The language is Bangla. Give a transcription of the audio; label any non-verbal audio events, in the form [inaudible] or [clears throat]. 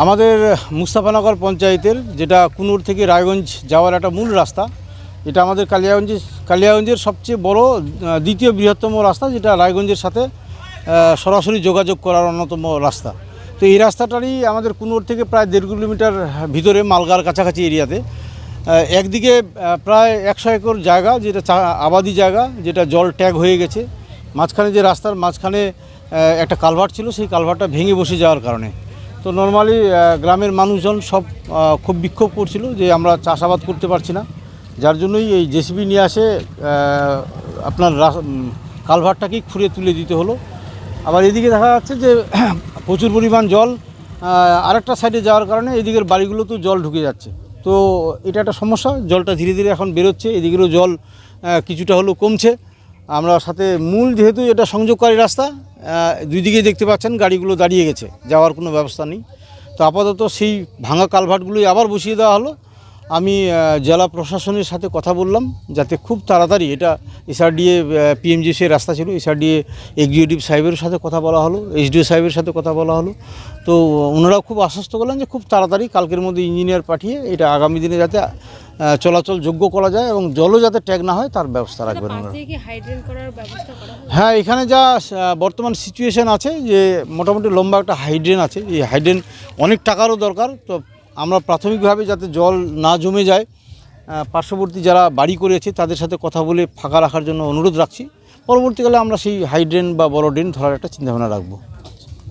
আমাদের মুস্তাফানগর পঞ্চায়েতের যেটা কুনুর থেকে রায়গঞ্জ যাওয়ার একটা মূল রাস্তা, এটা আমাদের কালিয়াগঞ্জের কালিয়াগঞ্জের সবচেয়ে বড় দ্বিতীয় বৃহত্তম রাস্তা যেটা রায়গঞ্জের সাথে সরাসরি যোগাযোগ করার অন্যতম রাস্তা। তো এই রাস্তাটারই আমাদের কুনুর থেকে প্রায় দেড় কিলোমিটার ভিতরে মালগার কাছাকাছি এরিয়াতে। একদিকে প্রায় একশো একর জায়গা যেটা আবাদি জায়গা, যেটা জল ট্যাগ হয়ে গেছে। মাঝখানে যে রাস্তার মাঝখানে একটা কালভার্ট ছিল, সেই কালভার্টটা ভেঙে বসে যাওয়ার কারণে। তো নর্মালি গ্রামের মানুষজন সব খুব বিক্ষোভ করছিল যে আমরা চাষাবাদ করতে পারছি না। যার জন্যই এই জেসিবি নিয়ে আসে আপনার কালভারটাকেই খুঁড়ে তুলে দিতে হলো। আবার এদিকে দেখা যাচ্ছে যে [clears throat] প্রচুর পরিমাণ জল আরেকটা সাইডে যাওয়ার কারণে এদিকের বাড়িগুলোতেও জল ঢুকে যাচ্ছে। তো এটা একটা সমস্যা, জলটা ধীরে ধীরে এখন বেরোচ্ছে, এদিকেরও জল কিছুটা হলেও কমছে। আমরা সাথে মূল যেহেতু এটা সংযোগকারী রাস্তা দুই দিকেই দেখতে পাচ্ছেন, গাড়িগুলো দাঁড়িয়ে গেছে, যাওয়ার কোনো ব্যবস্থা নেই। তো আপাতত সেই ভাঙা কালভার্টগুলোই আবার বসিয়ে দেওয়া হলো। আমি জেলা প্রশাসনের সাথে কথা বললাম, যাতে খুব তাড়াতাড়ি এটা এসআরডিএ পিএমজিসি রাস্তা ছিল, এসআরডিএ এক্সিকিউটিভ সাহেবের সাথে কথা বলা হলো এইচডিও সাহেবের সাথে কথা বলা হলো। তো ওনারাও খুব আশ্বস্ত করলেন যে খুব তাড়াতাড়ি কালকের মধ্যে ইঞ্জিনিয়ার পাঠিয়ে এটা আগামী দিনে যাতে চলাচল যোগ্য করা যায় এবং জলও যাতে ট্যাগ না হয় তার ব্যবস্থা রাখবেন হ্যাঁ এখানে যা বর্তমান সিচুয়েশন আছে যে মোটামুটি লম্বা একটা হাইড্রেন আছে। এই হাইড্রেন অনেক টাকারও দরকার তো আমরা প্রাথমিকভাবে যাতে জল না জমে যায় পার্শ্ববর্তী যারা বাড়ি করেছে তাদের সাথে কথা বলে ফাঁকা রাখার জন্য অনুরোধ রাখছি। পরবর্তীকালে আমরা সেই হাইড্রেন বা বড় ড্রেন ধরার একটা চিন্তাভাবনা রাখব।